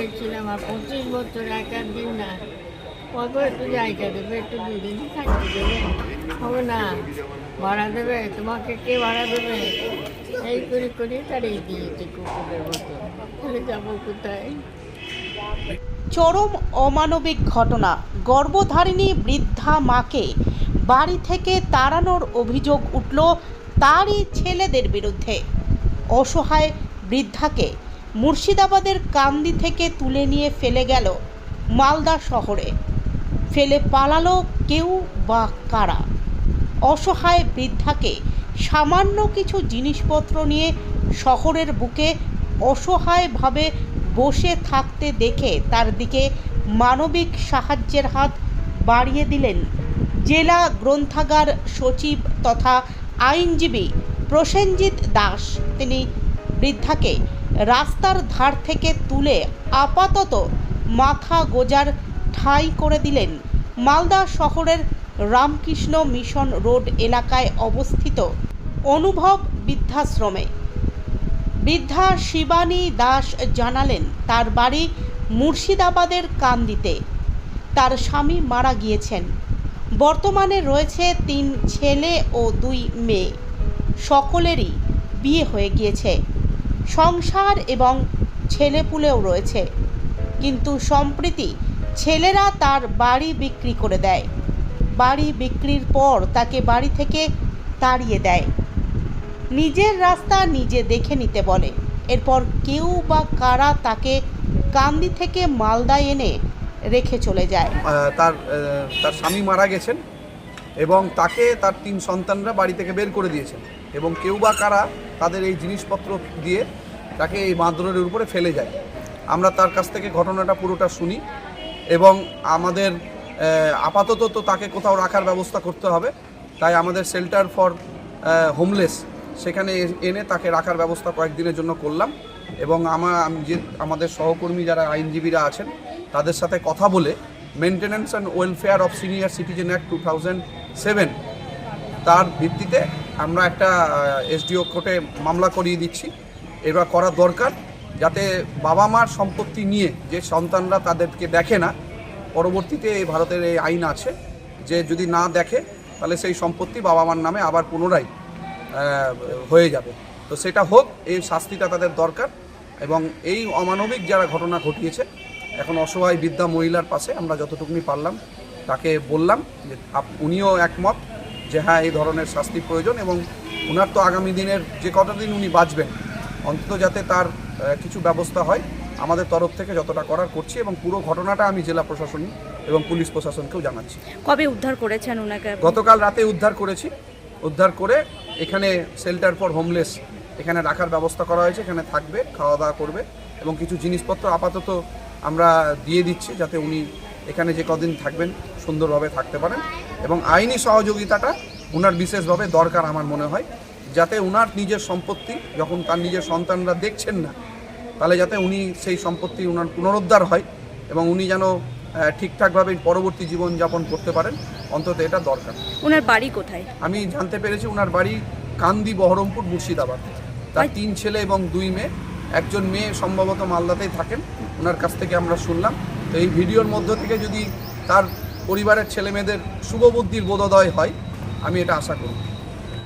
পেয়েছিলাম আর পঁচিশ বছর একার দিন না। কত একটু জায়গা দেবে, একটু দুদিন থাকতে দেবে। হবে না, ভাড়া দেবে, তোমাকে কে ভাড়া দেবে? এই করে করে তাড়িয়ে দিয়েছে কুকুরের মতো। তাহলে যাব কোথায়? চরম অমানবিক ঘটনা, গর্ভধারিণী বৃদ্ধা মাকে বাড়ি থেকে তাড়ানোর অভিযোগ উঠল তারই ছেলেদের বিরুদ্ধে। অসহায় বৃদ্ধাকে মুর্শিদাবাদের কান্দি থেকে তুলে নিয়ে ফেলে গেল মালদা শহরে। ফেলে পালালো কেউ বা কারা? অসহায় বৃদ্ধাকে সামান্য কিছু জিনিসপত্র নিয়ে শহরের বুকে অসহায়ভাবে বসে থাকতে দেখে তার দিকে মানবিক সাহায্যের হাত বাড়িয়ে দিলেন জেলা গ্রন্থাগার সচিব তথা আইনজীবী প্রসেনজিৎ দাস। তিনি বৃদ্ধাকে রাস্তার ধার থেকে তুলে আপাতত মাথা গোজার ঠাঁই করে দিলেন মালদা শহরের রামকৃষ্ণ মিশন রোড এলাকায় অবস্থিত অনুভব বৃদ্ধাশ্রমে। বৃদ্ধা শিবানী দাস জানালেন, তার বাড়ি মুর্শিদাবাদের কান্দিতে। তার স্বামী মারা গিয়েছেন। বর্তমানে রয়েছে তিন ছেলে ও দুই মেয়ে। সকলেরই বিয়ে হয়ে গিয়েছে। সংসার এবং ছেলেপুলেও রয়েছে। কিন্তু সম্প্রতি ছেলেরা তার বাড়ি বিক্রি করে দেয়। বাড়ি বিক্রির পর তাকে বাড়ি থেকে তাড়িয়ে দেয়। নিজের রাস্তা নিজে দেখে নিতে বলে। এরপর কেউ বা কারা তাকে কান্দি থেকে মালদায় এনে রেখে চলে যায়। তার তার স্বামী মারা গেছেন। এবং তাকে তার তিন সন্তানরা বাড়ি থেকে বের করে দিয়েছেন। এবং কেউ বা কারা তাদের এই জিনিসপত্র দিয়ে তাকে এই মাদরের উপরে ফেলে যায়। আমরা তার কাছ থেকে ঘটনাটা পুরোটা শুনি এবং আমাদের আপাতত তো তাকে কোথাও রাখার ব্যবস্থা করতে হবে। তাই আমাদের শেল্টার ফর হোমলেস সেখানে এনে তাকে রাখার ব্যবস্থা কয়েকদিনের জন্য করলাম। এবং আমার যে, আমাদের সহকর্মী যারা আইনজীবীরা আছেন, তাদের সাথে কথা বলে maintenance and welfare of senior citizen act two thousand seven তার ভিত্তিতে আমরা একটা এসডিও কোর্টে মামলা করিয়ে দিচ্ছি। এবার করা দরকার যাতে বাবা মার সম্পত্তি নিয়ে যে সন্তানরা তাদেরকে দেখে না, পরবর্তীতে এই ভারতের এই আইন আছে যে যদি না দেখে, তাহলে সেই সম্পত্তি বাবা মার নামে আবার পুনরায় হয়ে যাবে। তো সেটা হোক, এই শাস্তিটা তাদের দরকার এবং এই অমানবিক যারা ঘটনা ঘটিয়েছে এখন অসহায় বৃদ্ধা মহিলার পাশে আমরা যতটুকুনি পারলাম তাকে বললাম যে উনিও একমত যে হ্যাঁ এই ধরনের শাস্তি প্রয়োজন এবং ওনার তো আগামী দিনের যে কটা দিন উনি বাঁচবেন অন্তত যাতে তার কিছু ব্যবস্থা হয় আমাদের তরফ থেকে যতটা করার করছি এবং পুরো ঘটনাটা আমি জেলা প্রশাসন এবং পুলিশ প্রশাসনকেও জানাচ্ছি। কবে উদ্ধার করেছেন ওনাকে গতকাল রাতে উদ্ধার করেছি। উদ্ধার করে এখানে শেল্টার ফর হোমলেস এখানে রাখার ব্যবস্থা করা হয়েছে এখানে থাকবে খাওয়া দাওয়া করবে এবং কিছু জিনিসপত্র আপাতত আমরা দিয়ে দিচ্ছি যাতে উনি এখানে যে কদিন থাকবেন সুন্দরভাবে থাকতে পারেন। এবং আইনি সহযোগিতাটা ওনার বিশেষভাবে দরকার আমার মনে হয়। যাতে ওনার নিজের সম্পত্তি যখন তার নিজের সন্তানরা দেখছেন না তাহলে যাতে উনি সেই সম্পত্তি ওনার পুনরুদ্ধার হয় এবং উনি যেন ঠিকঠাকভাবে পরবর্তী জীবনযাপন করতে পারেন। অন্তত এটা দরকার। ওনার বাড়ি কোথায়? আমি জানতে পেরেছি ওনার বাড়ি কান্দি বহরমপুর মুর্শিদাবাদ। তার আচ্ছা। তিন ছেলে এবং দুই মেয়ে। একজন মেয়ে সম্ভবত মালদাতেই থাকেন, ওনার কাছ থেকে আমরা শুনলাম। তো এই ভিডিওর মধ্য থেকে যদি তার পরিবারের ছেলে মেয়েদের শুভবুদ্ধির বোধোদয় হয়, আমি এটা আশা করি